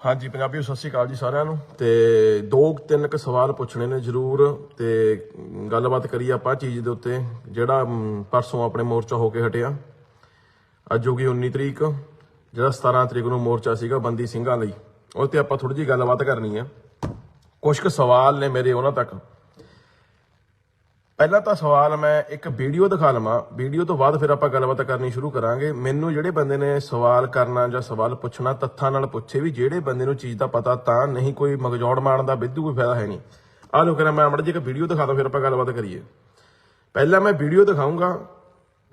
ਹਾਂਜੀ ਪੰਜਾਬੀਓ ਸਤਿ ਸ਼੍ਰੀ ਅਕਾਲ ਜੀ ਸਾਰਿਆਂ ਨੂੰ। ਤੇ ਦੋ ਤਿੰਨ ਕੁ ਸਵਾਲ ਪੁੱਛਣੇ ਨੇ ਜ਼ਰੂਰ, ਤੇ ਗੱਲਬਾਤ ਕਰੀਏ ਆਪਾਂ ਚੀਜ਼ ਦੇ ਉੱਤੇ, ਜਿਹੜਾ ਪਰਸੋਂ ਆਪਣੇ ਮੋਰਚਾ ਹੋ ਕੇ ਹਟਿਆ। ਅੱਜ ਹੋ ਗਈ 19 ਤਰੀਕ, ਜਿਹੜਾ 17 ਤਰੀਕ ਨੂੰ ਮੋਰਚਾ ਸੀਗਾ ਬੰਦੀ ਸਿੰਘਾਂ ਲਈ। ਉਹ ਤੇ ਆਪਾਂ ਥੋੜੀ ਜਿਹੀ ਗੱਲਬਾਤ ਕਰਨੀ ਆ। ਕੁਝ ਕੁ ਸਵਾਲ ਨੇ ਮੇਰੇ ਉਹਨਾਂ ਤੱਕ। ਪਹਿਲਾਂ ਤਾਂ ਸਵਾਲ ਮੈਂ ਇੱਕ ਵੀਡੀਓ ਦਿਖਾ ਲਵਾਂ। ਵੀਡੀਓ ਤੋਂ ਬਾਅਦ ਫਿਰ ਆਪਾਂ ਗੱਲਬਾਤ ਕਰਨੀ ਸ਼ੁਰੂ ਕਰਾਂਗੇ। ਮੈਨੂੰ ਜਿਹੜੇ ਬੰਦੇ ਨੇ ਸਵਾਲ ਕਰਨਾ ਜਾਂ ਸਵਾਲ ਪੁੱਛਣਾ, ਤੱਥਾਂ ਨਾਲ ਪੁੱਛੇ ਵੀ ਜਿਹੜੇ ਬੰਦੇ ਨੂੰ ਚੀਜ਼ ਦਾ ਪਤਾ ਤਾਂ ਨਹੀਂ, ਕੋਈ ਮਗਜੌੜ ਮਾਰਨ ਦਾ ਬਿੱਧੂ ਕੋਈ ਫਾਇਦਾ ਹੈ ਨਹੀਂ। ਆਹ ਲੋ ਕਰਾਂ ਮੈਂ ਮੜ ਜੀ ਇੱਕ ਵੀਡੀਓ ਦਿਖਾ ਦਾਂ, ਫਿਰ ਆਪਾਂ ਗੱਲਬਾਤ ਕਰੀਏ। ਪਹਿਲਾਂ ਮੈਂ ਵੀਡੀਓ ਦਿਖਾਉਂਗਾ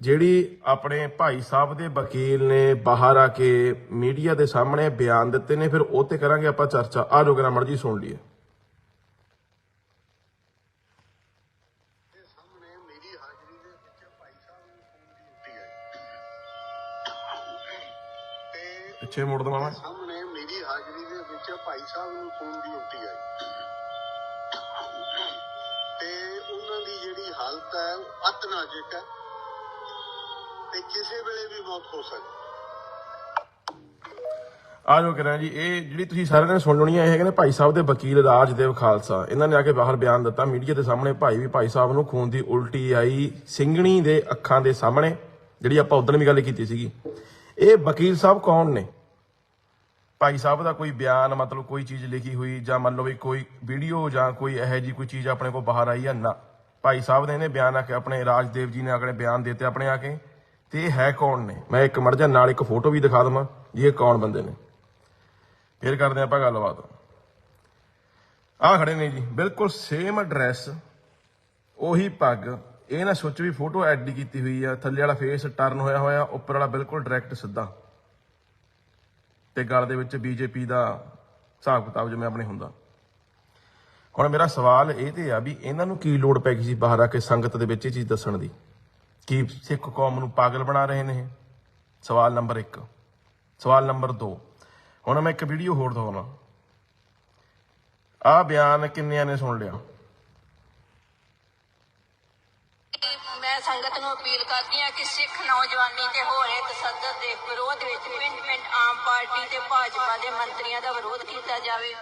ਜਿਹੜੀ ਆਪਣੇ ਭਾਈ ਸਾਹਿਬ ਦੇ ਵਕੀਲ ਨੇ ਬਾਹਰ ਆ ਕੇ ਮੀਡੀਆ ਦੇ ਸਾਹਮਣੇ ਬਿਆਨ ਦਿੱਤੇ ਨੇ, ਫਿਰ ਉਹ ਤੇ ਕਰਾਂਗੇ ਆਪਾਂ ਚਰਚਾ। ਆਹ ਲੋ ਕਰਾਂ ਮੜ ਜੀ ਸੁਣ ਲਈਏ। ਪਿੱਛੇ ਮੋੜ ਦਵਾਂ ਮੈਂ। ਸਾਹਮਣੇ ਮੇਰੀ ਹਾਜ਼ਰੀ ਦੇ ਵਿੱਚ ਭਾਈ ਸਾਹਿਬ ਨੂੰ ਫੋਨ ਦੀ ਉੱਠੀ ਹੈ ਤੇ ਉਹਨਾਂ ਦੀ ਜਿਹੜੀ ਹਾਲਤ ਹੈ ਉਹ ਅਤ ਨਾਜ਼ੁਕ ਹੈ। ਤੇ ਕਿਸੇ ਵੇਲੇ ਵੀ ਮੌਤ ਹੋ ਸਕਦੀ ਆ ਜੋ ਕਰਾਂ ਜੀ ਇਹ ਜਿਹੜੀ ਤੁਸੀਂ ਸਾਰਿਆਂ ਨੇ ਸੁਣ ਲੈਣੀ ਹੈ ਇਹ ਹੈਗੇ ਨੇ ਭਾਈ ਸਾਹਿਬ ਦੇ ਵਕੀਲ ਰਾਜਦੇਵ ਖਾਲਸਾ। ਇਹਨਾਂ ਨੇ ਆ ਕੇ ਬਾਹਰ ਬਿਆਨ ਦਿੱਤਾ ਮੀਡੀਆ ਦੇ ਸਾਹਮਣੇ ਭਾਈ ਵੀ ਭਾਈ ਸਾਹਿਬ ਨੂੰ ਖੂਨ ਦੀ ਉਲਟੀ ਆਈ ਸਿੰਘਣੀ ਦੇ ਅੱਖਾਂ ਦੇ ਸਾਹਮਣੇ ਜਿਹੜੀ ਆਪਾਂ ਉਦੋਂ ਵੀ ਗੱਲ ਕੀਤੀ ਸੀਗੀ। ਇਹ ਵਕੀਲ ਸਾਹਿਬ ਕੌਣ ਨੇ? ਭਾਈ ਸਾਹਿਬ ਦਾ ਕੋਈ ਬਿਆਨ, ਮਤਲਬ ਕੋਈ ਚੀਜ਼ ਲਿਖੀ ਹੋਈ ਜਾਂ ਮੰਨ ਲਓ ਵੀ ਕੋਈ ਵੀਡੀਓ ਜਾਂ ਕੋਈ ਇਹੋ ਜੀ ਕੋਈ ਚੀਜ਼ ਆਪਣੇ ਕੋਲ ਬਾਹਰ ਆਈ ਹੈ ਨਾ। ਭਾਈ ਸਾਹਿਬ ਨੇ ਇਹਨੇ ਬਿਆਨ ਆ ਕੇ ਆਪਣੇ ਰਾਜਦੇਵ ਜੀ ਨੇ ਆਪਣੇ ਬਿਆਨ ਦਿੱਤੇ ਆਪਣੇ ਆ ਕੇ। ਤੇ ਇਹ ਹੈ ਕੌਣ ਨੇ? ਮੈਂ ਇੱਕ ਮੜ ਨਾਲ ਇੱਕ ਫੋਟੋ ਵੀ ਦਿਖਾ ਦਵਾਂ ਜੀ ਇਹ ਕੌਣ ਬੰਦੇ ਨੇ। ਫਿਰ ਕਰਦੇ ਆਪਾਂ ਗੱਲਬਾਤ। ਆ ਖੜੇ ਨੇ ਜੀ, ਬਿਲਕੁਲ ਸੇਮ ਐਡਰੈਸ ਉਹੀ ਪੱਗ। ਇਹ ਨਾ ਸੋਚ ਵੀ ਫੋਟੋ ਐਡ ਕੀਤੀ ਹੋਈ ਆ, ਥੱਲੇ ਵਾਲਾ ਫੇਸ ਟਰਨ ਹੋਇਆ ਹੋਇਆ, ਉੱਪਰ ਵਾਲਾ ਬਿਲਕੁਲ ਡਾਇਰੈਕਟ ਸਿੱਧਾ। ਤੇ ਗੱਲ ਦੇ ਵਿੱਚ ਬੀਜੇਪੀ ਦਾ ਹਿਸਾਬ ਕਿਤਾਬ ਜਿਵੇਂ ਆਪਣੇ ਹੁੰਦਾ। ਹੁਣ ਮੇਰਾ ਸਵਾਲ ਇਹ ਤੇ ਆ ਵੀ ਇਹਨਾਂ ਨੂੰ ਕੀ ਲੋੜ ਪੈ ਗਈ ਸੀ ਬਾਹਰ ਆ ਕੇ ਸੰਗਤ ਦੇ ਵਿੱਚ ਇਹ ਚੀਜ਼ ਦੱਸਣ ਦੀ? ਕੀ ਸਿੱਖ ਕੌਮ ਨੂੰ ਪਾਗਲ ਬਣਾ ਰਹੇ ਨੇ ਸਵਾਲ ਨੰਬਰ 1 ਸਵਾਲ ਨੰਬਰ 2 ਹੁਣ ਮੈਂ ਇੱਕ ਵੀਡੀਓ ਹੋਰ ਦਿਖਾਉਣਾ। ਆ ਬਿਆਨ ਕਿੰਨਿਆਂ ਨੇ ਸੁਣ ਲਿਆ ਮੈਂ ਸੰਗਤ ਨੂੰ ਅਪੀਲ ਕਰਦੀ ਹਾਂ ਕਿ ਸਿੱਖ ਨੌਜਵਾਨੀ ਤੇ ਹੋ ਰਹੇ ਤਸੱਦਦ ਦੇ ਵਿਰੋਧ ਵਿੱਚ ਪਿੰਡ ਪਿੰਡ ਆਮ ਪਾਰਟੀ ਤੇ ਭਾਜਪਾ ਦੇ ਮੰਤਰੀਆਂ ਦਾ ਵਿਰੋਧ ਕੀਤਾ ਜਾਵੇ।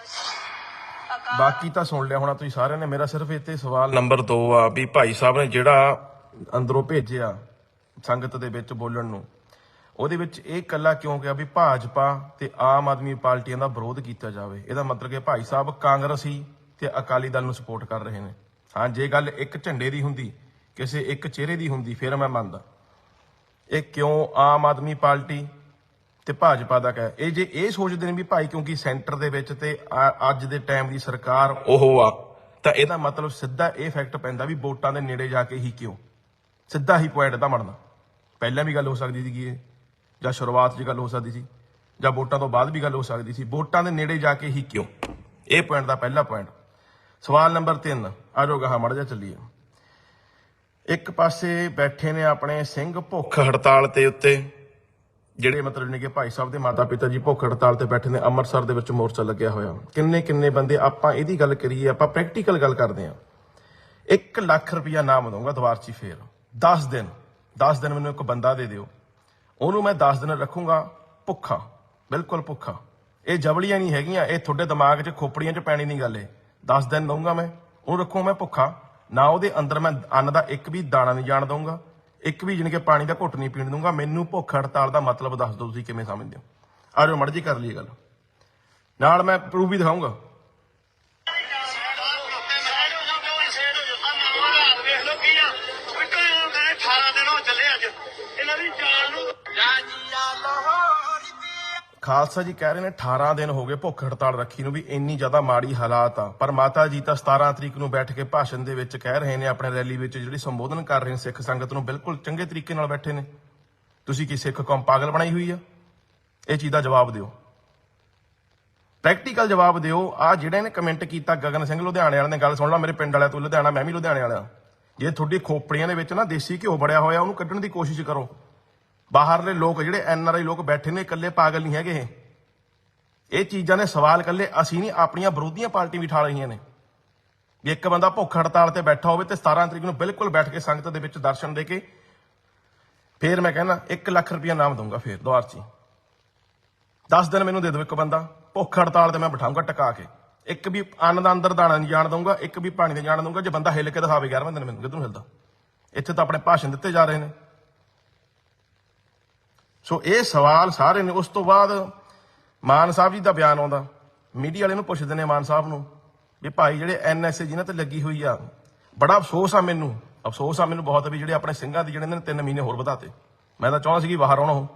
ਬਾਕੀ ਤਾਂ ਸੁਣ ਲਿਆ ਹੋਣਾ ਤੁਸੀਂ ਸਾਰਿਆਂ ਨੇ। ਮੇਰਾ ਸਿਰਫ ਇੱਥੇ ਸਵਾਲ ਨੰਬਰ 2 ਆ ਵੀ ਭਾਈ ਸਾਹਿਬ ਨੇ ਜਿਹੜਾ ਅੰਦਰੋਂ ਭੇਜਿਆ ਸੰਗਤ ਦੇ ਵਿੱਚ ਬੋਲਣ ਨੂੰ, ਉਹਦੇ ਵਿੱਚ ਇਹ ਕੱਲਾ ਕਿਉਂ ਗਿਆ ਵੀ ਭਾਜਪਾ ਤੇ ਆਮ ਆਦਮੀ ਪਾਰਟੀਆਂ ਦਾ ਵਿਰੋਧ ਕੀਤਾ ਜਾਵੇ? ਇਹਦਾ ਮਤਲਬ ਕਿ ਭਾਈ ਸਾਹਿਬ ਕਾਂਗਰਸੀ ਤੇ ਅਕਾਲੀ ਦਲ ਨੂੰ ਸਪੋਰਟ ਕਰ ਰਹੇ ਨੇ। ਹਾਂ, ਜੇ ਗੱਲ ਇੱਕ ਝੰਡੇ ਦੀ ਹੁੰਦੀ ਕਿਸੇ ਇੱਕ ਚਿਹਰੇ ਦੀ ਹੁੰਦੀ, ਫਿਰ ਮੈਂ ਮੰਨਦਾ। ਇਹ ਕਿਉਂ ਆਮ ਆਦਮੀ ਪਾਰਟੀ ਤੇ ਭਾਜਪਾ ਦਾ ਕਹਿ? ਇਹ ਜੇ ਇਹ ਸੋਚਦੇ ਨੇ ਵੀ ਭਾਈ ਕਿਉਂਕਿ ਸੈਂਟਰ ਦੇ ਵਿੱਚ ਤੇ ਅੱਜ ਦੇ ਟਾਈਮ ਦੀ ਸਰਕਾਰ ਉਹ ਆ, ਤਾਂ ਇਹਦਾ ਮਤਲਬ ਸਿੱਧਾ ਇਹ ਫੈਕਟ ਪੈਂਦਾ ਵੀ ਵੋਟਾਂ ਦੇ ਨੇੜੇ ਜਾ ਕੇ ਹੀ ਕਿਉਂ? ਸਿੱਧਾ ਹੀ ਪੁਆਇੰਟ ਦਾ ਬਣਦਾ। ਪਹਿਲਾਂ ਵੀ ਗੱਲ ਹੋ ਸਕਦੀ ਸੀਗੀ ਇਹ, ਜਾਂ ਸ਼ੁਰੂਆਤ 'ਚ ਗੱਲ ਹੋ ਸਕਦੀ ਸੀ, ਜਾਂ ਵੋਟਾਂ ਤੋਂ ਬਾਅਦ ਵੀ ਗੱਲ ਹੋ ਸਕਦੀ ਸੀ। ਵੋਟਾਂ ਦੇ ਨੇੜੇ ਜਾ ਕੇ ਹੀ ਕਿਉਂ? ਇਹ ਪੁਆਇੰਟ ਦਾ ਪਹਿਲਾ ਪੁਆਇੰਟ। ਸਵਾਲ ਨੰਬਰ 3 ਆ ਜਾਓ ਮੜ ਜਾ ਚੱਲੀਏ। ਇੱਕ ਪਾਸੇ ਬੈਠੇ ਨੇ ਆਪਣੇ ਸਿੰਘ ਭੁੱਖ ਹੜਤਾਲ ਤੇ ਉੱਤੇ, ਜਿਹੜੇ ਮਤਲਬ ਨੇ ਕਿ ਭਾਈ ਸਾਹਿਬ ਦੇ ਮਾਤਾ ਪਿਤਾ ਜੀ ਭੁੱਖ ਹੜਤਾਲ ਤੇ ਬੈਠੇ ਨੇ, ਅੰਮ੍ਰਿਤਸਰ ਦੇ ਵਿੱਚ ਮੋਰਚਾ ਲੱਗਿਆ ਹੋਇਆ। ਕਿੰਨੇ ਕਿੰਨੇ ਬੰਦੇ ਆਪਾਂ ਇਹਦੀ ਗੱਲ ਕਰੀਏ, ਆਪਾਂ ਪ੍ਰੈਕਟੀਕਲ ਗੱਲ ਕਰਦੇ ਹਾਂ। 1 ਲੱਖ ਰੁਪਇਆ ਨਾਮ ਦਊਂਗਾ ਦਵਾਰਚੀ ਫੇਰ। 10 ਦਿਨ 10 ਦਿਨ ਮੈਨੂੰ ਇੱਕ ਬੰਦਾ ਦੇ ਦਿਓ। ਉਹਨੂੰ ਮੈਂ 10 ਦਿਨ ਰੱਖੂੰਗਾ ਭੁੱਖਾ, ਬਿਲਕੁਲ ਭੁੱਖਾ। ਇਹ ਜਬਲੀਆਂ ਨਹੀਂ ਹੈਗੀਆਂ, ਇਹ ਤੁਹਾਡੇ ਦਿਮਾਗ 'ਚ ਖੋਪੜੀਆਂ 'ਚ ਪੈਣੀ ਨਹੀਂ ਗੱਲ ਇਹ। 10 ਦਿਨ ਦਊਂਗਾ ਮੈਂ, ਉਹਨੂੰ ਰੱਖੂ ਮੈਂ ਭੁੱਖਾ। ਨਾ ਉਹਦੇ ਅੰਦਰ ਮੈਂ ਅੰਨ ਦਾ ਇੱਕ ਵੀ ਦਾਣਾ ਨਹੀਂ ਜਾਣ ਦਊਂਗਾ, ਇੱਕ ਵੀ ਜਾਣੀ ਕਿ ਪਾਣੀ ਦਾ ਘੁੱਟ ਨਹੀਂ ਪੀਣ ਦਊਂਗਾ, ਮੈਨੂੰ ਭੁੱਖ ਹੜਤਾਲ ਦਾ ਮਤਲਬ ਦੱਸ ਦਿਓ ਤੁਸੀਂ ਕਿਵੇਂ ਸਮਝਦੇ ਹੋ। ਆ ਜਾਓ ਮਰਜ਼ੀ ਕਰ ਲਈਏ ਗੱਲ। ਨਾਲ ਮੈਂ ਪ੍ਰੂਫ ਵੀ ਦਿਖਾਊਂਗਾ। ਖਾਲਸਾ ਜੀ ਕਹਿ ਰਹੇ ਨੇ 18 ਦਿਨ ਹੋ ਗਏ ਭੁੱਖ ਹੜਤਾਲ ਰੱਖੀ ਨੂੰ ਵੀ ਇੰਨੀ ਜ਼ਿਆਦਾ ਮਾੜੀ ਹਾਲਾਤ ਆ। ਪਰ ਮਾਤਾ ਜੀ ਤਾਂ 17 ਤਰੀਕ ਨੂੰ ਬੈਠ ਕੇ ਭਾਸ਼ਣ ਦੇ ਵਿੱਚ ਕਹਿ ਰਹੇ ਨੇ, ਆਪਣੇ ਰੈਲੀ ਵਿੱਚ ਜਿਹੜੀ ਸੰਬੋਧਨ ਕਰ ਰਹੇ ਨੇ ਸਿੱਖ ਸੰਗਤ ਨੂੰ ਬਿਲਕੁਲ ਚੰਗੇ ਤਰੀਕੇ ਨਾਲ ਬੈਠੇ ਨੇ। ਤੁਸੀਂ ਕੀ ਸਿੱਖ ਕੌਮ ਪਾਗਲ ਬਣਾਈ ਹੋਈ ਆ? ਇਹ ਚੀਜ਼ ਦਾ ਜਵਾਬ ਦਿਓ। ਪ੍ਰੈਕਟੀਕਲ ਜਵਾਬ ਦਿਓ। ਆ ਜਿਹੜੇ ਨੇ ਕਮੈਂਟ ਕੀਤਾ ਗਗਨ ਸਿੰਘ ਲੁਧਿਆਣੇ ਵਾਲਿਆਂ ਨੇ, ਗੱਲ ਸੁਣ ਲਾ ਮੇਰੇ ਪਿੰਡ ਵਾਲਿਆ ਤੂੰ ਲੁਧਿਆਣਾ, ਮੈਂ ਵੀ ਲੁਧਿਆਣੇ ਵਾਲਾ ਜੇ ਤੁਹਾਡੀ ਖੋਪੜੀਆਂ ਦੇ ਵਿੱਚ ਨਾ ਦੇਸੀ ਘਿਓ ਬੜਿਆ ਹੋਇਆ, ਉਹਨੂੰ ਕੱਢਣ ਦੀ ਕੋਸ਼ਿਸ਼ ਕਰੋ। ਬਾਹਰਲੇ ਲੋਕ ਜਿਹੜੇ ਐਨ ਆਰ ਆਈ ਲੋਕ ਬੈਠੇ ਨੇ, ਇਕੱਲੇ ਪਾਗਲ ਨਹੀਂ ਹੈਗੇ ਇਹ। ਇਹ ਚੀਜ਼ਾਂ ਦੇ ਸਵਾਲ ਇਕੱਲੇ ਅਸੀਂ ਨਹੀਂ, ਆਪਣੀਆਂ ਵਿਰੋਧੀਆਂ ਪਾਰਟੀ ਵੀ ਠਾ ਰਹੀਆਂ ਨੇ। ਵੀ ਇੱਕ ਬੰਦਾ ਭੁੱਖ ਹੜਤਾਲ ਤੇ ਬੈਠਾ ਹੋਵੇ ਤੇ 17 ਤਰੀਕ ਨੂੰ ਬਿਲਕੁਲ ਬੈਠ ਕੇ ਸੰਗਤ ਦੇ ਵਿੱਚ ਦਰਸ਼ਨ ਦੇ ਕੇ ਫੇਰ ਮੈਂ ਕਹਿੰਦਾ 1 ਲੱਖ ਰੁਪਇਆ ਨਾਮ ਦਊਂਗਾ ਫੇਰ, ਦੁਆਰ 'ਚ ਹੀ। 10 ਦਿਨ ਮੈਨੂੰ ਦੇ ਦਿਓ ਇੱਕ ਬੰਦਾ, ਭੁੱਖ ਹੜਤਾਲ ਤੇ ਮੈਂ ਬਿਠਾਉਂਗਾ ਟਕਾ ਕੇ। ਇੱਕ ਵੀ ਅੰਨ ਦਾ ਅੰਦਰ ਦਾਣਾ ਨਹੀਂ ਜਾਣ ਦਊਂਗਾ, ਇੱਕ ਵੀ ਪਾਣੀ ਨਹੀਂ ਜਾਣ ਦਊਂਗਾ, ਜੇ ਬੰਦਾ ਹਿੱਲ ਕੇ ਦਿਖਾਵੇ 11ਵੇਂ ਦਿਨ ਮੈਨੂੰ, ਕਿੱਧਰ ਨੂੰ ਹਿਲਦਾ? ਇੱਥੇ ਤਾਂ ਆਪਣੇ ਭਾਸ਼ਣ ਦਿੱਤੇ ਜਾ ਰਹੇ ਨੇ। ਸੋ ਇਹ ਸਵਾਲ ਸਾਰੇ ਨੇ ਉਸ ਤੋਂ ਬਾਅਦ ਮਾਨ ਸਾਹਿਬ ਜੀ ਦਾ ਬਿਆਨ ਆਉਂਦਾ। ਮੀਡੀਆ ਵਾਲੇ ਨੂੰ ਪੁੱਛਦੇ ਨੇ ਮਾਨ ਸਾਹਿਬ ਨੂੰ ਵੀ ਭਾਈ ਜਿਹੜੇ ਐਨਐਸਏ ਜਿਨ੍ਹਾਂ ਤੇ ਲੱਗੀ ਹੋਈ ਆ, ਬੜਾ ਅਫਸੋਸ ਆ ਮੈਨੂੰ। ਅਫਸੋਸ ਆ ਮੈਨੂੰ ਬਹੁਤ ਵੀ ਜਿਹੜੇ ਆਪਣੇ ਸਿੰਘਾਂ ਦੀ ਜਿਹੜੇ ਇਹਨਾਂ ਨੇ ਤਿੰਨ ਮਹੀਨੇ ਹੋਰ ਵਧਾਤੇ। ਮੈਂ ਤਾਂ ਚਾਹੁੰਦਾ ਸੀ ਕਿ ਬਾਹਰ ਆਉਣਾ ਉਹ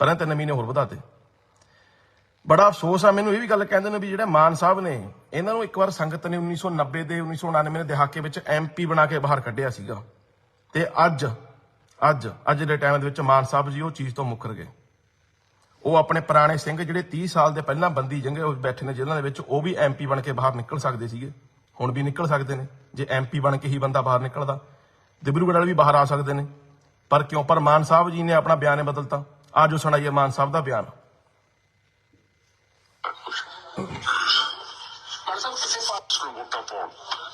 ਪਰ ਇਹਨਾਂ ਤਿੰਨ ਮਹੀਨੇ ਹੋਰ ਵਧਾਤੇ। ਬੜਾ ਅਫਸੋਸ ਆ ਮੈਨੂੰ ਇਹ ਵੀ ਗੱਲ ਕਹਿੰਦੇ ਨੇ ਵੀ ਜਿਹੜੇ ਮਾਨ ਸਾਹਿਬ ਨੇ, ਇਹਨਾਂ ਨੂੰ ਇੱਕ ਵਾਰ ਸੰਗਤ ਨੇ 1990 ਦੇ 1999 ਦੇ ਦਹਾਕੇ ਵਿੱਚ ਐਮਪੀ ਬਣਾ ਕੇ ਬਾਹਰ ਕੱਢਿਆ ਸੀਗਾ। ਤੇ ਅੱਜ ਅੱਜ ਅੱਜ ਦੇ ਟਾਈਮ ਦੇ ਵਿੱਚ ਮਾਨ ਸਾਹਿਬ ਜੀ ਉਹ ਚੀਜ਼ ਤੋਂ ਮੁੱਕਰ ਗਏ। ਉਹ ਆਪਣੇ ਪੁਰਾਣੇ ਸਿੰਘ ਜਿਹੜੇ 30 ਸਾਲ ਦੇ ਪਹਿਲਾਂ ਬੰਦੀ ਜੰਗੇ ਉਹ ਬੈਠੇ ਨੇ ਜੇਲ੍ਹਾਂ ਦੇ ਵਿੱਚ, ਉਹ ਵੀ ਐਮਪੀ ਬਣ ਕੇ ਬਾਹਰ ਨਿਕਲ ਸਕਦੇ ਸੀਗੇ। ਹੁਣ ਵੀ ਨਿਕਲ ਸਕਦੇ ਨੇ। ਜੇ ਐਮਪੀ ਬਣ ਕੇ ਹੀ ਬੰਦਾ ਬਾਹਰ ਨਿਕਲਦਾ, ਦਿਬਰੂਗੜ੍ਹ ਵਾਲੇ ਵੀ ਬਾਹਰ ਆ ਸਕਦੇ ਨੇ। ਪਰ ਕਿਉਂ? ਪਰ ਮਾਨ ਸਾਹਿਬ ਜੀ ਨੇ ਆਪਣਾ ਬਿਆਨ ਹੀ ਬਦਲਤਾ। ਆਜੋ ਸੁਣਾਈਏ ਮਾਨ ਸਾਹਿਬ ਦਾ ਬਿਆਨ ਮਾਨ ਸਾਹਿਬ ਕਿਸੇ ਪਾਸ ਨੂੰ ਵੋਟਾਂ ਪਾਉਣ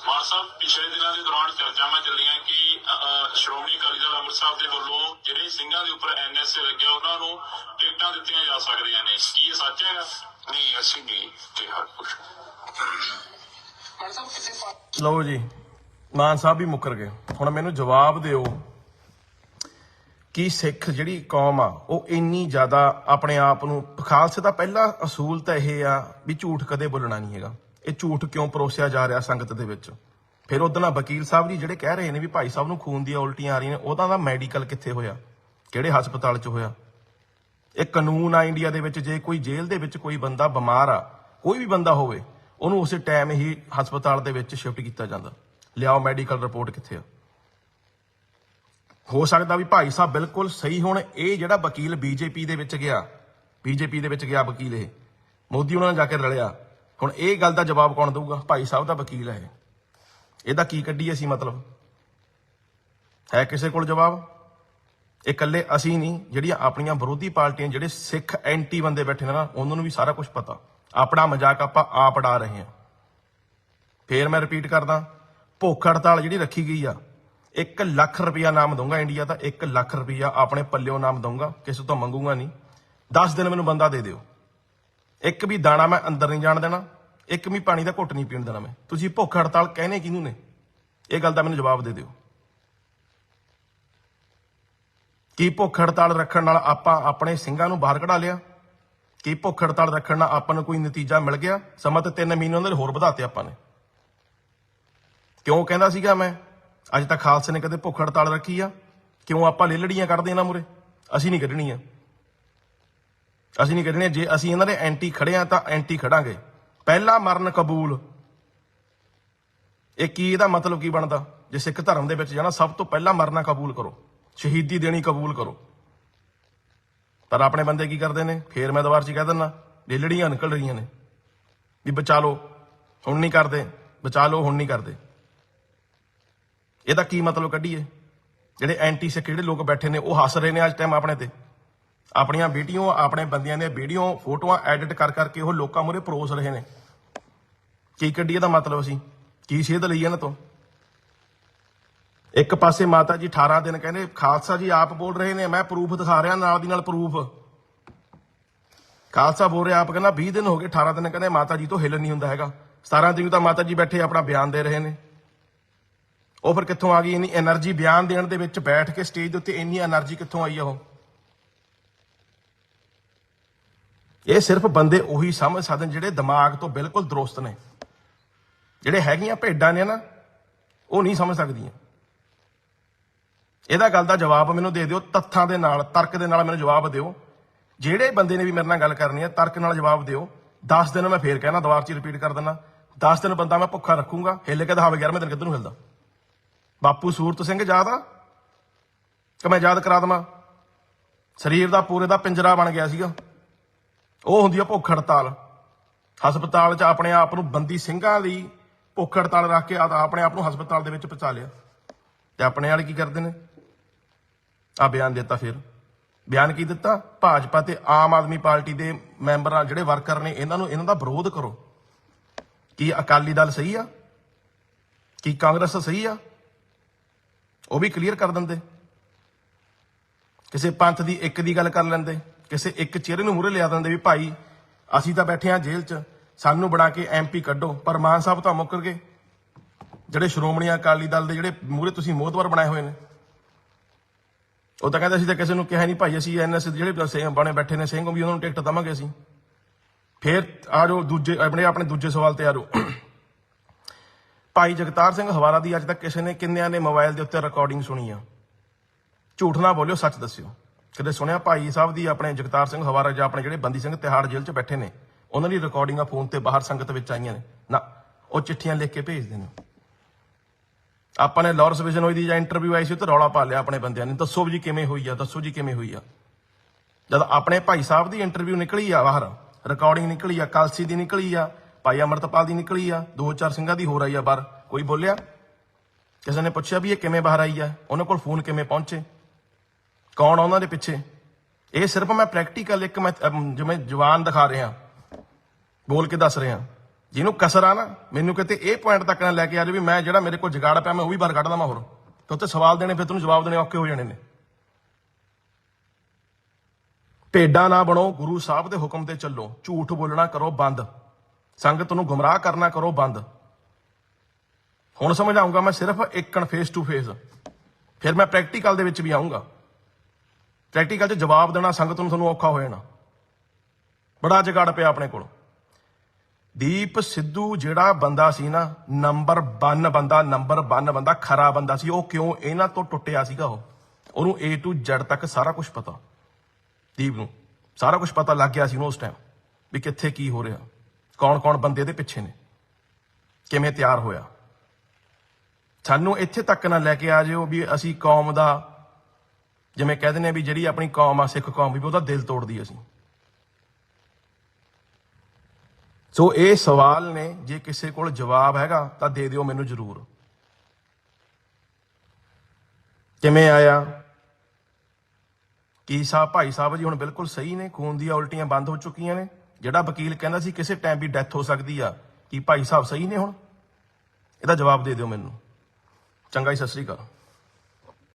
ਮਾਨ ਸਾਹਿਬ ਪਿਛਲੇ ਦਿਨਾਂ ਦੇ ਦੌਰਾਨ ਚਰਚਾਵਾਂ ਚੱਲੀਆਂ ਕਿ ਅ, ਅ, ਸ਼੍ਰੋਮਣੀ ਅਕਾਲੀ ਦਲ ਅੰਮ੍ਰਿਤਸਰ ਦੇ ਵੱਲੋਂ ਜਿਹੜੇ ਸਿੰਘਾਂ ਦੇ ਐਨਐਸਏ ਲੱਗਿਆ ਉਹਨਾਂ ਨੂੰ ਟਿਕਟਾਂ ਦਿੱਤੀਆਂ ਜਾ ਸਕਦੀਆਂ ਨੇ। ਕੀ ਇਹ ਸੱਚ ਹੈਗਾ? ਨਹੀਂ ਅਸੀਂ ਨਹੀਂ ਕਿਹਾ ਪਾਸ ਲਓ ਜੀ ਮਾਨ ਸਾਹਿਬ ਵੀ ਮੁੱਕਰ ਗਏ। ਹੁਣ ਮੈਨੂੰ ਜਵਾਬ ਦਿਓ ਕਿ ਸਿੱਖ ਜਿਹੜੀ ਕੌਮ ਆ ਉਹ ਇੰਨੀ ਜ਼ਿਆਦਾ ਆਪਣੇ ਆਪ ਨੂੰ ਖਾਲਸੇ ਦਾ ਪਹਿਲਾ ਅਸੂਲ ਤਾਂ ਇਹ ਆ ਵੀ ਝੂਠ ਕਦੇ ਬੋਲਣਾ ਨਹੀਂ ਹੈਗਾ। ਇਹ ਝੂਠ ਕਿਉਂ ਪਰੋਸਿਆ ਜਾ ਰਿਹਾ ਸੰਗਤ ਦੇ ਵਿੱਚ? ਫਿਰ ਉਹਦਾਂ ਵਕੀਲ ਸਾਹਿਬ ਜੀ ਜਿਹੜੇ ਕਹਿ ਰਹੇ ਨੇ ਵੀ ਭਾਈ ਸਾਹਿਬ ਨੂੰ ਖੂਨ ਦੀਆਂ ਉਲਟੀਆਂ ਆ ਰਹੀਆਂ ਨੇ ਉਹਦਾ ਦਾ ਮੈਡੀਕਲ ਕਿੱਥੇ ਹੋਇਆ? ਕਿਹੜੇ ਹਸਪਤਾਲ 'ਚ ਹੋਇਆ? ਇਹ ਕਾਨੂੰਨ ਆ ਇੰਡੀਆ ਦੇ ਵਿੱਚ, ਜੇ ਕੋਈ ਜੇਲ੍ਹ ਦੇ ਵਿੱਚ ਕੋਈ ਬੰਦਾ ਬਿਮਾਰ ਆ, ਕੋਈ ਵੀ ਬੰਦਾ ਹੋਵੇ, ਉਹਨੂੰ ਉਸੇ ਟਾਈਮ ਹੀ ਹਸਪਤਾਲ ਦੇ ਵਿੱਚ ਸ਼ਿਫਟ ਕੀਤਾ ਜਾਂਦਾ। ਲਿਆਓ ਮੈਡੀਕਲ ਰਿਪੋਰਟ ਕਿੱਥੇ ਆ? ਹੋ ਸਕਦਾ ਵੀ ਭਾਈ ਸਾਹਿਬ ਬਿਲਕੁਲ ਸਹੀ ਹੋਣ, ਇਹ ਜਿਹੜਾ ਵਕੀਲ ਬੀਜੇਪੀ ਦੇ ਵਿੱਚ ਗਿਆ, ਬੀਜੇਪੀ ਦੇ ਵਿੱਚ ਗਿਆ ਵਕੀਲ ਇਹ। ਮੋਦੀ ਉਹਨਾਂ ਨਾਲ ਜਾ ਕੇ ਰਲਿਆ। ਹੁਣ ਇਹ ਗੱਲ ਦਾ ਜਵਾਬ ਕੌਣ ਦਊਗਾ? ਭਾਈ ਸਾਹਿਬ ਦਾ ਵਕੀਲ ਹੈ ਇਹ। ਇਹਦਾ ਕੀ ਕੱਢੀ ਅਸੀਂ ਮਤਲਬ? ਹੈ ਕਿਸੇ ਕੋਲ ਜਵਾਬ? ਇਹ ਇਕੱਲੇ ਅਸੀਂ ਨਹੀਂ, ਜਿਹੜੀਆਂ ਆਪਣੀਆਂ ਵਿਰੋਧੀ ਪਾਰਟੀਆਂ, ਜਿਹੜੇ ਸਿੱਖ ਐਂਟੀ ਬੰਦੇ ਬੈਠੇ ਨੇ ਨਾ, ਉਹਨਾਂ ਨੂੰ ਵੀ ਸਾਰਾ ਕੁਝ ਪਤਾ। ਆਪਣਾ ਮਜ਼ਾਕ ਆਪਾਂ ਆਪ ਉਡਾ ਰਹੇ ਹਾਂ। ਫੇਰ ਮੈਂ ਰਿਪੀਟ ਕਰਦਾ, ਭੁੱਖ ਹੜਤਾਲ ਜਿਹੜੀ ਰੱਖੀ ਗਈ ਆ 1 ਲੱਖ ਰੁਪਇਆ ਨਾਮ ਦਊਂਗਾ ਇੰਡੀਆ ਦਾ 1 ਲੱਖ ਰੁਪਇਆ ਆਪਣੇ ਪੱਲਿਓ ਨਾਮ ਦਊਂਗਾ, ਕਿਸੇ ਤੋਂ ਮੰਗੂਗਾ ਨਹੀਂ। 10 ਦਿਨ ਮੈਨੂੰ ਬੰਦਾ ਦੇ ਦਿਓ। ਇੱਕ ਵੀ ਦਾਣਾ ਮੈਂ ਅੰਦਰ ਨਹੀਂ ਜਾਣ ਦੇਣਾ, ਇੱਕ ਵੀ ਪਾਣੀ ਦਾ ਘੁੱਟ ਨਹੀਂ ਪੀਣ ਦੇਣਾ ਮੈਂ। ਤੁਸੀਂ ਭੁੱਖ ਹੜਤਾਲ ਕਹਿੰਦੇ ਕਿਹਨੂੰ ਨੇ? ਇਹ ਗੱਲ ਦਾ ਮੈਨੂੰ ਜਵਾਬ ਦੇ ਦਿਓ। ਕੀ ਭੁੱਖ ਹੜਤਾਲ ਰੱਖਣ ਨਾਲ ਆਪਾਂ ਆਪਣੇ ਸਿੰਘਾਂ ਨੂੰ ਬਾਹਰ ਕਢਾ ਲਿਆ? ਕੀ ਭੁੱਖ ਹੜਤਾਲ ਰੱਖਣ ਨਾਲ ਆਪਾਂ ਨੂੰ ਕੋਈ ਨਤੀਜਾ ਮਿਲ ਗਿਆ? ਸਮਾਂ ਤੇ 3 ਮਹੀਨੇ ਉਹਨਾਂ ਦੇ ਹੋਰ ਵਧਾਤੇ ਆਪਾਂ ਨੇ। ਕਿਉਂ ਕਹਿੰਦਾ ਸੀਗਾ ਮੈਂ? ਅੱਜ ਤੱਕ ਖਾਲਸੇ ਨੇ ਕਦੇ ਭੁੱਖ ਹੜਤਾਲ ਰੱਖੀ ਆ? ਕਿਉਂ ਆਪਾਂ ਲੇਲੜੀਆਂ ਕੱਢਦੇ ਇਹਨਾਂ ਮੁਰੇ ਅਸੀਂ ਨਹੀਂ ਕੱਢਣੀਆਂ। ਅਸੀਂ ਨਹੀਂ ਕੱਢਣੀਆਂ। ਜੇ ਅਸੀਂ ਇਹਨਾਂ ਦੇ ਐਂਟੀ ਖੜੇ ਆ ਤਾਂ ਐਂਟੀ ਖੜਾਂਗੇ। ਪਹਿਲਾ ਮਰਨ ਕਬੂਲ। ਇਹ ਕੀ ਇਹਦਾ ਮਤਲਬ ਕੀ ਬਣਦਾ? ਜੇ ਸਿੱਖ ਧਰਮ ਦੇ ਵਿੱਚ ਜਾਣਾ, ਸਭ ਤੋਂ ਪਹਿਲਾਂ ਮਰਨਾ ਕਬੂਲ ਕਰੋ। ਸ਼ਹੀਦੀ ਦੇਣੀ ਕਬੂਲ ਕਰੋ। ਪਰ ਆਪਣੇ ਬੰਦੇ ਕੀ ਕਰਦੇ ਨੇ? ਫੇਰ ਮੈਂ ਦੁਬਾਰਾ ਚ ਕਹਿ ਦਿੰਦਾ ਡੇਲੜੀਆਂ ਨਿਕਲ ਰਹੀਆਂ ਨੇ। ਵੀ ਬਚਾ ਲਓ, ਹੁਣ ਨਹੀਂ ਕਰਦੇ, ਬਚਾ ਲਓ, ਹੁਣ ਨਹੀਂ ਕਰਦੇ। ਇਹਦਾ ਕੀ ਮਤਲਬ ਕੱਢੀਏ? ਜਿਹੜੇ ਐਂਟੀ ਸਿੱਖ ਜਿਹੜੇ ਲੋਕ ਬੈਠੇ ਨੇ, ਉਹ ਹੱਸ ਰਹੇ ਨੇ ਅੱਜ ਟਾਈਮ ਆਪਣੇ ਤੇ। ਆਪਣੀਆਂ ਵੀਡੀਓ ਆਪਣੇ ਬੰਦਿਆਂ ਦੀਆਂ ਵੀਡੀਓ ਫੋਟੋਆਂ ਐਡਿਟ ਕਰ ਕਰਕੇ ਉਹ ਲੋਕਾਂ ਮੂਹਰੇ ਪਰੋਸ ਰਹੇ ਨੇ। ਕੀ ਕੱਢੀਏ ਦਾ ਮਤਲਬ ਅਸੀਂ? ਕੀ ਸੇਧ ਲਈ ਇਹਨਾਂ ਤੋਂ? ਇੱਕ ਪਾਸੇ ਮਾਤਾ ਜੀ 18 ਦਿਨ ਕਹਿੰਦੇ, ਖਾਲਸਾ ਜੀ ਆਪ ਬੋਲ ਰਹੇ ਨੇ, ਮੈਂ ਪ੍ਰੂਫ ਦਿਖਾ ਰਿਹਾ, ਨਾਲ ਦੀ ਨਾਲ ਪ੍ਰੂਫ। ਖਾਲਸਾ ਬੋਲ ਰਿਹਾ, ਆਪ ਕਹਿੰਦਾ 20 ਦਿਨ ਹੋ ਗਏ 18 ਦਿਨ ਕਹਿੰਦੇ ਮਾਤਾ ਜੀ ਤੋਂ ਹਿਲਣ ਨਹੀਂ ਹੁੰਦਾ ਹੈਗਾ। 17 ਦਿਨ ਤਾਂ ਮਾਤਾ ਜੀ ਬੈਠੇ ਆਪਣਾ ਬਿਆਨ ਦੇ ਰਹੇ ਨੇ। ਉਹ ਫਿਰ ਕਿੱਥੋਂ ਆ ਗਈ ਇੰਨੀ એનર્ਜੀ ਬਿਆਨ ਦੇਣ ਦੇ ਵਿੱਚ ਬੈਠ ਕੇ ਸਟੇਜ ਦੇ ਉੱਤੇ ਇੰਨੀ એનર્ਜੀ ਕਿੱਥੋਂ ਆਈ ਉਹ? ਇਹ ਸਿਰਫ ਬੰਦੇ ਉਹੀ ਸਮਝ ਸਕਦੇ ਜਿਹੜੇ ਦਿਮਾਗ ਤੋਂ ਬਿਲਕੁਲ ਦਰੁਸਤ ਨੇ। ਜਿਹੜੇ ਹੈਗੀਆਂ ਭੇਡਾਂ ਨੇ ਨਾ, ਉਹ ਨਹੀਂ ਸਮਝ ਸਕਦੀਆਂ। ਇਹਦਾ ਗੱਲ ਦਾ ਜਵਾਬ ਮੈਨੂੰ ਦੇ ਦਿਓ, ਤੱਥਾਂ ਦੇ ਨਾਲ, ਤਰਕ ਦੇ ਨਾਲ ਮੈਨੂੰ ਜਵਾਬ ਦਿਓ। ਜਿਹੜੇ ਬੰਦੇ ਨੇ ਵੀ ਮੇਰੇ ਨਾਲ ਗੱਲ ਕਰਨੀ ਹੈ, ਤਰਕ ਨਾਲ ਜਵਾਬ ਦਿਓ। 10 ਦਿਨ ਮੈਂ ਫੇਰ ਕਹਿਣਾ, ਦੁਬਾਰਾ ਚ ਰਿਪੀਟ ਕਰ ਦਿੰਦਾ 10 ਦਿਨ ਬੰਦਾ ਮੈਂ ਭੁੱਖਾ ਰੱਖੂੰਗਾ, ਹਿੱਲ ਕੇ ਦਿਖਾਵੇ 11ਵੇਂ ਦਿਨ ਕਿੱਧਰ ਨੂੰ ਹਿਲਦਾ। ਬਾਪੂ ਸੂਰਤ ਸਿੰਘ ਯਾਦ ਆ? ਕਿ ਮੈਂ ਯਾਦ ਕਰਾ ਦਵਾਂ? ਸਰੀਰ ਦਾ ਪੂਰੇ ਦਾ ਪਿੰਜਰਾ ਬਣ ਗਿਆ ਸੀਗਾ। ਉਹ ਹੁੰਦੀ ਆ ਭੁੱਖ ਹੜਤਾਲ। ਹਸਪਤਾਲ 'ਚ ਆਪਣੇ ਆਪ ਨੂੰ ਬੰਦੀ ਸਿੰਘਾਂ ਦੀ ਭੁੱਖ ਹੜਤਾਲ ਰੱਖ ਕੇ ਆਪਣੇ ਆਪ ਨੂੰ ਹਸਪਤਾਲ ਦੇ ਵਿੱਚ ਪਹੁੰਚਾ ਲਿਆ। ਤੇ ਆਪਣੇ ਵਾਲੇ ਕੀ ਕਰਦੇ ਨੇ? ਆ ਬਿਆਨ ਦਿੱਤਾ ਫਿਰ। ਬਿਆਨ ਕੀ ਦਿੱਤਾ? ਭਾਜਪਾ ਤੇ ਆਮ ਆਦਮੀ ਪਾਰਟੀ ਦੇ ਮੈਂਬਰਾਂ, ਜਿਹੜੇ ਵਰਕਰ ਨੇ, ਇਹਨਾਂ ਨੂੰ ਇਹਨਾਂ ਦਾ ਵਿਰੋਧ ਕਰੋ। ਕੀ ਅਕਾਲੀ ਦਲ ਸਹੀ ਆ? ਕੀ ਕਾਂਗਰਸ ਸਹੀ ਆ? ਉਹ ਵੀ ਕਲੀਅਰ ਕਰ ਦਿੰਦੇ। ਕਿਸੇ ਪੰਥ ਦੀ ਇੱਕ ਦੀ ਗੱਲ ਕਰ ਲੈਂਦੇ। ਕਿਸੇ ਇੱਕ ਚਿਹਰੇ ਨੂੰ ਮੂਹਰੇ ਲਿਆ ਦਿੰਦੇ ਵੀ ਭਾਈ, ਅਸੀਂ ਤਾਂ ਬੈਠੇ ਆ ਜੇਲ੍ਹ 'ਚ। ਸਾਨੂੰ ਬਣਾ ਕੇ ਐਮਪੀ ਕੱਢੋ। ਪਰ ਮਾਨ ਸਾਹਿਬ ਤਾਂ ਮੁੱਕਰ ਗਏ। ਜਿਹੜੇ ਸ਼੍ਰੋਮਣੀ ਅਕਾਲੀ ਦਲ ਦੇ ਜਿਹੜੇ ਮੂਹਰੇ ਤੁਸੀਂ ਮੋਹਤਵਰ ਬਣਾਏ ਹੋਏ ਨੇ। ਉਹ ਤਾਂ ਕਹਿੰਦੇ ਅਸੀਂ ਤਾਂ ਕਿਸੇ ਨੂੰ ਕਿਹਾ ਨਹੀਂ ਭਾਈ, ਅਸੀਂ ਐਨਐਸ ਜਿਹੜੇ ਸਿੰਘ ਬਣੇ ਬੈਠੇ ਨੇ, ਸਿੰਘ ਵੀ ਉਹਨਾਂ ਨੂੰ ਟਿਕਟ ਦਵਾਂਗੇ ਅਸੀਂ। ਫਿਰ ਆ ਜੋ ਦੂਜੇ, ਆਪਣੇ ਆਪਣੇ ਦੂਜੇ ਸਵਾਲ ਤੇ ਆ ਜਾਓ। ਭਾਈ ਜਗਤਾਰ ਸਿੰਘ ਹਵਾਰਾ ਦੀ ਅੱਜ ਤੱਕ ਕਿਸੇ ਨੇ ਕਿੰਨਿਆਂ ਨੇ ਮੋਬਾਈਲ ਦੇ ਉੱਤੇ ਰਿਕਾਰਡਿੰਗ ਸੁਣੀ ਆ? ਝੂਠ ਨਾ ਬੋਲਿਓ, ਸੱਚ ਦੱਸਿਓ। ਕਦੇ ਸੁਣਿਆ ਭਾਈ ਸਾਹਿਬ ਦੀ ਆਪਣੇ ਜਗਤਾਰ ਸਿੰਘ ਹਵਾਰਾ ਜਾਂ ਆਪਣੇ ਜਿਹੜੇ ਬੰਦੀ ਸਿੰਘ ਤਿਹਾੜ ਜੇਲ੍ਹ 'ਚ ਬੈਠੇ ਨੇ? ਉਹਨਾਂ ਦੀ ਰਿਕਾਰਡਿੰਗਾਂ ਫੋਨ ਤੇ ਬਾਹਰ ਸੰਗਤ ਵਿੱਚ ਆਈਆਂ ਨੇ। ਨਾ, ਉਹ ਚਿੱਠੀਆਂ ਲਿਖ ਕੇ ਭੇਜਦੇ ਨੇ। ਆਪਾਂ ਨੇ ਲਾਰੈਂਸ ਵਿਜਨ ਹੋਈ ਦੀ ਜਾਂ ਇੰਟਰਵਿਊ ਆਈ ਸੀ ਤੇ ਰੌਲਾ ਪਾ ਲਿਆ ਆਪਣੇ ਬੰਦਿਆਂ ਨੇ। ਦੱਸੋ ਵੀ ਜੀ ਕਿਵੇਂ ਹੋਈ ਆ, ਦੱਸੋ ਜੀ ਕਿਵੇਂ ਹੋਈ ਆ। ਜਦ ਆਪਣੇ ਭਾਈ ਸਾਹਿਬ ਦੀ ਇੰਟਰਵਿਊ ਨਿਕਲੀ ਆ ਬਾਹਰ ਰਿਕਾਰਡਿੰਗ ਨਿਕਲੀ ਆ, ਕਾਲਸੀ ਦੀ ਨਿਕਲੀ ਆ, ਭਾਈ ਅਮਰਤਪਾਲ ਦੀ ਨਿਕਲੀ ਆ, ਦੋ ਚਾਰ ਸਿੰਘਾਂ ਦੀ ਹੋਰ ਆਈ ਆ ਬਾਹਰ। ਕੋਈ ਬੋਲਿਆ? ਕਿਸੇ ਨੇ ਪੁੱਛਿਆ ਵੀ ਇਹ ਕਿਵੇਂ ਬਾਹਰ ਆਈ ਆ? ਉਹਨਾਂ ਕੋਲ ਫੋਨ ਕਿਵੇਂ ਪਹੁੰਚੇ? ਕੌਣ ਆ ਉਹਨਾਂ ਦੇ ਪਿੱਛੇ? ਇਹ ਸਿਰਫ ਮੈਂ ਪ੍ਰੈਕਟੀਕਲ ਇੱਕ ਮੈਂ ਜਿਵੇਂ ਜਵਾਨ ਦਿਖਾ ਰਿਹਾ। ਬੋਲ ਕੇ ਦੱਸ ਰਿਹਾ। ਜਿਹਨੂੰ ਕਸਰ ਆ ਨਾ, ਮੈਨੂੰ ਕਿਤੇ ਇਹ ਪੁਆਇੰਟ ਤੱਕ ਨਾ ਲੈ ਕੇ ਆ ਜਾਵੇ ਵੀ ਮੈਂ ਜਿਹੜਾ ਮੇਰੇ ਕੋਲ ਜਗਾੜ ਪਿਆ, ਮੈਂ ਉਹ ਵੀ ਬਾਹਰ ਕੱਢ ਦਵਾਂ ਹੋਰ ਤੇ ਉੱਤੇ ਸਵਾਲ ਦੇਣੇ, ਫਿਰ ਤੈਨੂੰ ਜਵਾਬ ਦੇਣੇ ਔਖੇ ਹੋ ਜਾਣੇ ਨੇ। ਭੇਡਾਂ ਨਾ ਬਣੋ, ਗੁਰੂ ਸਾਹਿਬ ਦੇ ਹੁਕਮ ਤੇ ਚੱਲੋ। ਝੂਠ ਬੋਲਣਾ ਕਰੋ ਬੰਦ। ਸੰਗਤ ਨੂੰ ਗੁੰਮਰਾਹ ਕਰਨਾ ਕਰੋ ਬੰਦ। ਹੁਣ ਸਮਝ ਆਉਂਗਾ ਮੈਂ ਸਿਰਫ ਇੱਕਣ ਫੇਸ ਟੂ ਫੇਸ ਫਿਰ ਮੈਂ ਪ੍ਰੈਕਟੀਕਲ ਦੇ ਵਿੱਚ ਵੀ ਆਉਂਗਾ ਪ੍ਰੈਕਟੀਕਲ 'ਚ ਜਵਾਬ ਦੇਣਾ ਸੰਗਤ ਨੂੰ ਤੁਹਾਨੂੰ ਔਖਾ ਹੋ ਜਾਣਾ। ਬੜਾ ਜਗਾੜ ਪਿਆ ਆਪਣੇ ਕੋਲ। ਦੀਪ ਸਿੱਧੂ ਜਿਹੜਾ ਬੰਦਾ ਸੀ ਨਾ, ਨੰਬਰ 1 ਬੰਦਾ, ਨੰਬਰ 1 ਬੰਦਾ, ਖਰਾ ਬੰਦਾ ਸੀ। ਉਹ ਕਿਉਂ ਇਹਨਾਂ ਤੋਂ ਟੁੱਟਿਆ ਸੀਗਾ ਉਹ? ਉਹਨੂੰ A to Z ਤੱਕ ਸਾਰਾ ਕੁਝ ਪਤਾ। ਦੀਪ ਨੂੰ। ਸਾਰਾ ਕੁਝ ਪਤਾ ਲੱਗ ਗਿਆ ਸੀ ਉਹਨੂੰ ਉਸ ਟਾਈਮ ਵੀ ਕਿੱਥੇ ਕੀ ਹੋ ਰਿਹਾ। ਕੌਣ ਕੌਣ ਬੰਦੇ ਦੇ ਪਿੱਛੇ ਨੇ? ਕਿਵੇਂ ਤਿਆਰ ਹੋਇਆ? ਸਾਨੂੰ ਇੱਥੇ ਤੱਕ ਨਾ ਲੈ ਕੇ ਆ ਜਿਓ ਵੀ ਅਸੀਂ ਕੌਮ ਦਾ, ਜਿਵੇਂ ਕਹਿੰਦੇ ਨੇ ਵੀ ਜਿਹੜੀ ਆਪਣੀ ਕੌਮ ਆ, ਸਿੱਖ ਕੌਮ, ਵੀ ਉਹਦਾ ਦਿਲ ਤੋੜਦੀ ਅਸੀਂ। ਸੋ ਇਹ ਸਵਾਲ ਨੇ, ਜੇ ਕਿਸੇ ਕੋਲ ਜਵਾਬ ਹੈਗਾ, ਤਾਂ ਦੇ ਦਿਓ ਮੈਨੂੰ ਜ਼ਰੂਰ। ਕਿਵੇਂ ਆਇਆ? ਕੀ ਸਾਹਿਬ ਭਾਈ ਸਾਹਿਬ ਜੀ ਹੁਣ ਬਿਲਕੁਲ ਸਹੀ ਨੇ? ਖੂਨ ਦੀਆਂ ਉਲਟੀਆਂ ਬੰਦ ਹੋ ਚੁੱਕੀਆਂ ਨੇ। ਜਿਹੜਾ ਵਕੀਲ ਕਹਿੰਦਾ ਸੀ, ਕਿਸੇ ਟਾਈਮ ਵੀ ਡੈਥ ਹੋ ਸਕਦੀ ਆ। ਕੀ ਭਾਈ ਸਾਹਿਬ ਸਹੀ ਨੇ ਹੁਣ? ਇਹਦਾ ਜਵਾਬ ਦੇ ਦਿਓ ਮੈਨੂੰ। ਚੰਗਾ ਜੀ, ਸਤਿ ਸ੍ਰੀ ਅਕਾਲ।